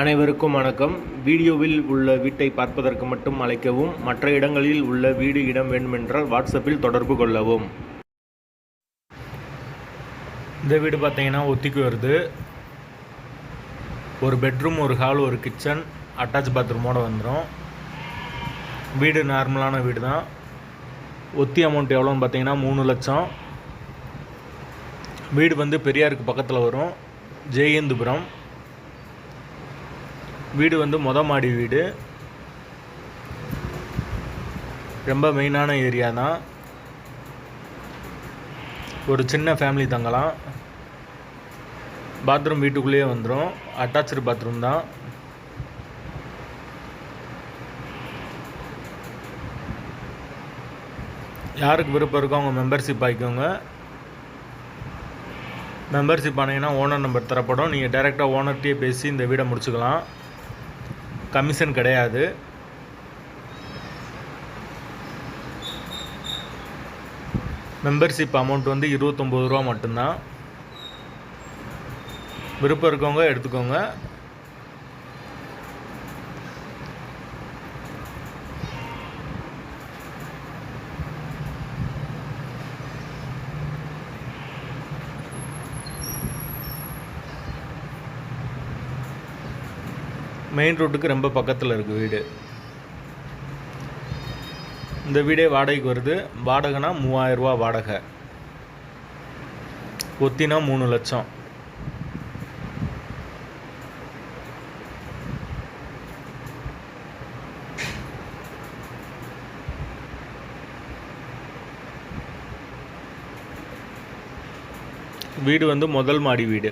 அனைவருக்கும் வணக்கம். வீடியோவில் உள்ள வீட்டை பார்ப்பதற்கு மட்டும் அழைக்கவும் மற்ற இடங்களில் உள்ள வீடு இடம் வேண்டுமென்றால் வாட்ஸ்அப்பில் தொடர்பு கொள்ளவும். இந்த வீடு பார்த்தீங்கன்னா ஒத்திக்கு வருது. ஒரு பெட்ரூம் ஒரு ஹால் ஒரு கிச்சன் அட்டாச் பாத்ரூமோடு வந்துடும் வீடு நார்மலான வீடு தான் ஒத்தி அமௌண்ட் எவ்வளோன்னு பார்த்தீங்கன்னா மூணு லட்சம். வீடு வந்து பெரியாருக்கு பக்கத்தில் வரும். ஜெயேந்துபுரம். வீடு வந்து மொத மாடி வீடு. ரொம்ப மெயினான ஏரியா தான். ஒரு சின்ன ஃபேமிலி தங்கலாம். பாத்ரூம் வீட்டுக்குள்ளேயே வந்துடும் அட்டாச்சு பாத்ரூம் தான். யாருக்கு விருப்பம் இருக்கோ அவங்க மெம்பர்ஷிப் ஆகிக்கோங்க மெம்பர்ஷிப் ஆனீங்கன்னா ஓனர் நம்பர் தரப்படும். நீங்கள் டைரெக்டாக ஓனர்கிட்டயே பேசி இந்த வீடை முடிச்சுக்கலாம். கமிஷன் கிடையாது. மெம்பர்ஷிப் அமௌண்ட் வந்து இருபத்தொம்போது ரூபா மட்டும்தான். விருப்பம் இருக்கவங்க எடுத்துக்கோங்க. மெயின் ரோட்டுக்கு ரொம்ப பக்கத்தில் இருக்குது வீடு. இந்த வீடே வாடகைக்கு வருது. வாடகைனா மூவாயிரரூவா வாடகை. ஒத்தினா மூணு லட்சம். வீடு வந்து முதல் மாடி வீடு.